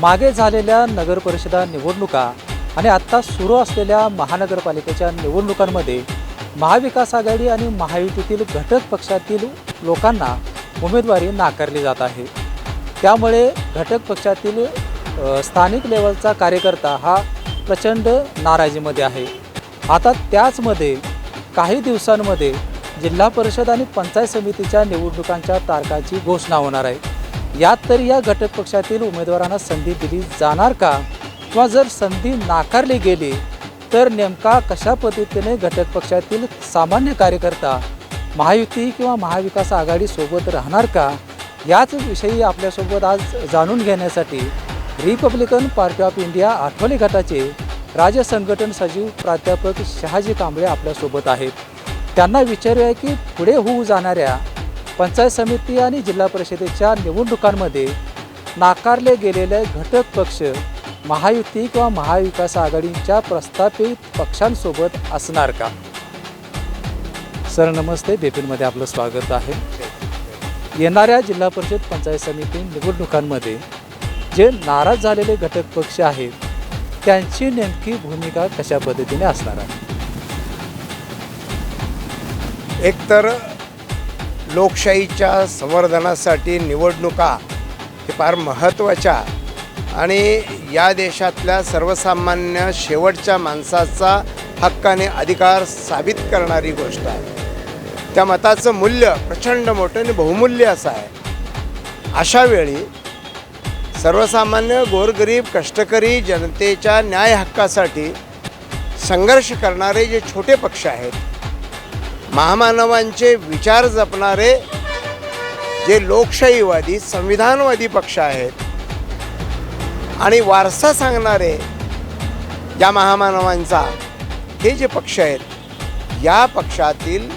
मागे झालेल्या नगरपरिषदा निवडणुका आणि आत्ता सुरू असलेल्या महानगरपालिकेच्या निवडणुकांमध्ये महाविकास आघाडी आणि महायुतीतील घटक पक्षातील लोकांना उमेदवारी नाकारली जात आहे. त्यामुळे घटक पक्षातील स्थानिक लेवलचा कार्यकर्ता हा प्रचंड नाराजीमध्ये आहे. आता त्याचमध्ये काही दिवसांमध्ये जिल्हा परिषद आणि पंचायत समितीच्या निवडणुकांच्या तारखाची घोषणा होणार आहे. यात तरी या घटक पक्षातील उमेदवारांना संधी दिली जाणार का? किंवा जर संधी नाकारली गेली तर नेमका कशा पद्धतीने घटक पक्षातील सामान्य कार्यकर्ता महायुती किंवा महाविकास आघाडीसोबत राहणार का? याच विषयी आपल्यासोबत आज जाणून घेण्यासाठी republican party of India Athawale गटाचे राज्य संघटन सचिव प्राध्यापक शहाजी कांबळे आपल्यासोबत आहेत. त्यांना विचारूया की पुढे होऊ जाणाऱ्या पंचायत समिती आणि जिल्हा परिषदेच्या निवडणुकांमध्ये नाकारले गेलेले घटक पक्ष महायुती किंवा महाविकास आघाडीच्या प्रस्थापित पक्षांसोबत असणार का? सर नमस्ते. बेपिनमध्ये आपलं स्वागत आहे. येणाऱ्या जिल्हा परिषद पंचायत समिती निवडणुकांमध्ये जे नाराज झालेले घटक पक्ष आहेत त्यांची नेमकी भूमिका कशा पद्धतीने असणार आहे? एकतर लोकशाहीच्या संवर्धनासाठी निवडणुका हे फार महत्त्वाच्या आणि या देशातल्या सर्वसामान्य शेवटच्या माणसाचा हक्काने अधिकार साबित करणारी गोष्ट आहे. त्या मताचं मूल्य प्रचंड मोठं आणि बहुमूल्य असं आहे. अशा वेळी सर्वसामान्य गोरगरीब कष्टकरी जनतेच्या न्याय हक्कासाठी संघर्ष करणारे जे छोटे पक्ष आहेत महामानवांचे विचार जपणारे जे लोकशाहीवादी संविधानवादी पक्ष आहेत आणि वारसा सांगणारे या महामानवांचा हे जे पक्ष आहेत या पक्षातील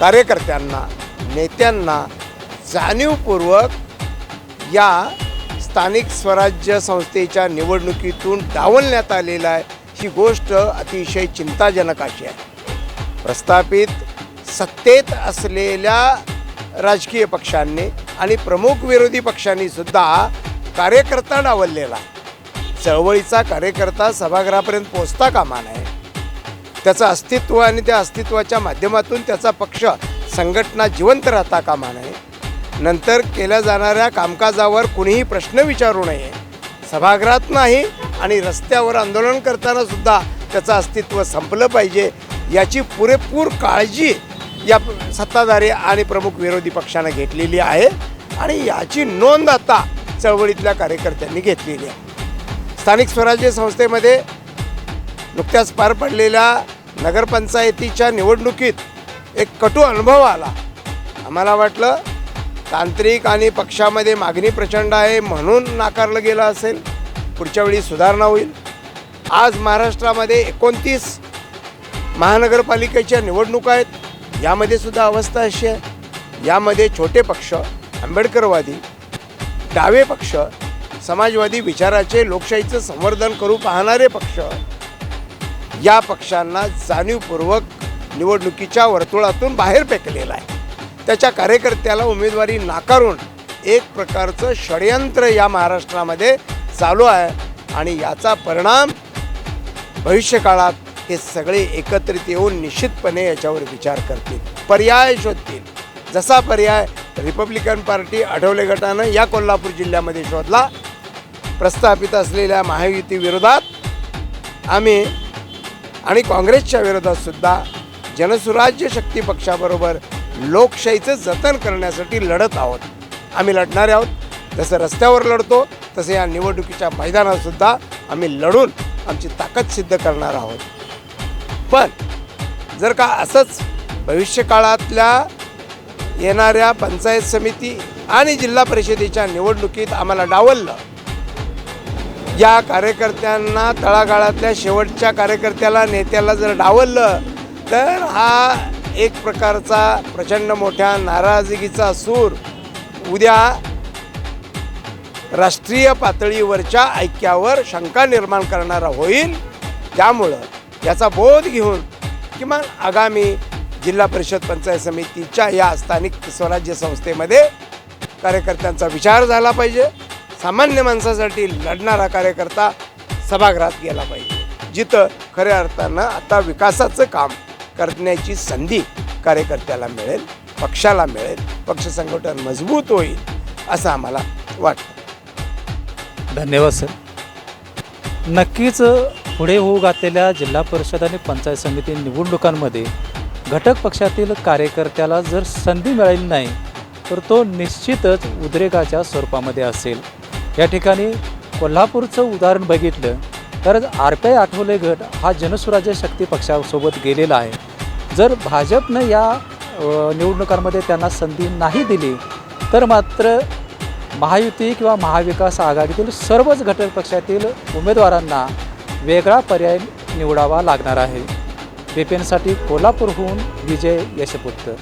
कार्यकर्त्यांना नेत्यांना जाणीवपूर्वक या स्थानिक स्वराज्य संस्थेच्या निवडणुकीतून डावलण्यात आलेला आहे. ही गोष्ट अतिशय चिंताजनक अशी आहे. प्रस्थापित सत्तेत असलेल्या राजकीय पक्षांनी आणि प्रमुख विरोधी पक्षांनी सुद्धा कार्यकर्ता डावललेला. चळवळीचा कार्यकर्ता सभागृहापर्यंत पोचता कामा नये. त्याचं अस्तित्व आणि त्या अस्तित्वाच्या माध्यमातून त्याचा पक्ष संघटना जिवंत राहता कामा नये. नंतर केल्या जाणाऱ्या कामकाजावर कुणीही प्रश्न विचारू नये. सभागृहात नाही आणि रस्त्यावर आंदोलन करताना सुद्धा त्याचं अस्तित्व संपलं पाहिजे याची पुरेपूर काळजी या सत्ताधारी आणि प्रमुख विरोधी पक्षानं घेतलेली आहे आणि याची नोंद आता चळवळीतल्या कार्यकर्त्यांनी घेतलेली आहे. स्थानिक स्वराज्य संस्थेमध्ये नुकत्याच पार पडलेल्या नगरपंचायतीच्या निवडणुकीत एक कटू अनुभव आला. आम्हाला वाटलं तांत्रिक आणि पक्षामध्ये मागणी प्रचंड आहे म्हणून नाकारलं गेलं असेल. पुढच्या वेळी सुधारणा होईल. आज महाराष्ट्रामध्ये एकोणतीस महानगरपालिकेच्या निवडणुका आहेत. यामध्ये सुद्धा अवस्था अशी आहे. यामध्ये छोटे पक्ष आंबेडकरवादी डावे पक्ष समाजवादी विचाराचे लोकशाहीचं संवर्धन करू पाहणारे पक्ष या पक्षांना जाणीवपूर्वक निवडणुकीच्या वर्तुळातून बाहेर फेकलेला आहे. त्याच्या कार्यकर्त्याला उमेदवारी नाकारून एक प्रकारचं षडयंत्र या महाराष्ट्रामध्ये चालू आहे आणि याचा परिणाम भविष्यकाळात हे सगळे एकत्रित येऊन निश्चितपणे याच्यावर विचार करतील. पर्याय शोधतील. जसा पर्याय रिपब्लिकन पार्टी आठवले गटानं या कोल्हापूर जिल्ह्यामध्ये शोधला प्रस्थापित असलेल्या महायुती विरोधात आम्ही आणि काँग्रेसच्या विरोधात सुद्धा जनसुराज्य शक्ती पक्षाबरोबर लोकशाहीचं जतन करण्यासाठी लढत आहोत. आम्ही लढणारे आहोत. जसं रस्त्यावर लढतो तसं या निवडणुकीच्या मैदानात सुद्धा आम्ही लढून आमची ताकद सिद्ध करणार आहोत. पण जर का असंच भविष्यकाळातल्या येणाऱ्या पंचायत समिती आणि जिल्हा परिषदेच्या निवडणुकीत आम्हाला डावललं या कार्यकर्त्यांना तळागाळातल्या शेवटच्या कार्यकर्त्याला नेत्याला जर डावललं तर हा एक प्रकारचा प्रचंड मोठ्या नाराजगीचा सूर उद्या राष्ट्रीय पातळीवरच्या ऐक्यावर शंका निर्माण करणारा होईल. त्यामुळं याचा बोध घेऊन किमान आगामी जिल्हा परिषद पंचायत समितीच्या या स्थानिक स्वराज्य संस्थेमध्ये कार्यकर्त्यांचा विचार झाला पाहिजे. सामान्य माणसासाठी लढणारा कार्यकर्ता सभागृहात गेला पाहिजे. जिथं खऱ्या अर्थानं आता विकासाचं काम करण्याची संधी कार्यकर्त्याला मिळेल पक्षाला मिळेल पक्ष संघटन मजबूत होईल असं आम्हाला वाटतं. धन्यवाद सर. नक्कीच पुढे होऊ घातलेल्या जिल्हा परिषद आणि पंचायत समिती निवडणुकांमध्ये घटक पक्षातील कार्यकर्त्याला जर संधी मिळाली नाही तर तो निश्चितच उद्रेकाच्या स्वरूपामध्ये असेल. या ठिकाणी कोल्हापूरचं उदाहरण बघितलं तर आर पी आय आठवले गट हा जनसुराज्य शक्ती पक्षासोबत गेलेला आहे. जर भाजपनं या निवडणुकांमध्ये त्यांना संधी नाही दिली तर मात्र महायुती किंवा महाविकास आघाडीतील सर्वच घटक पक्षातील उमेदवारांना वेगळा पर्याय निवडावा लागणार आहे. पेपेंसाठी कोल्हापूरहून विजय यशपुत्र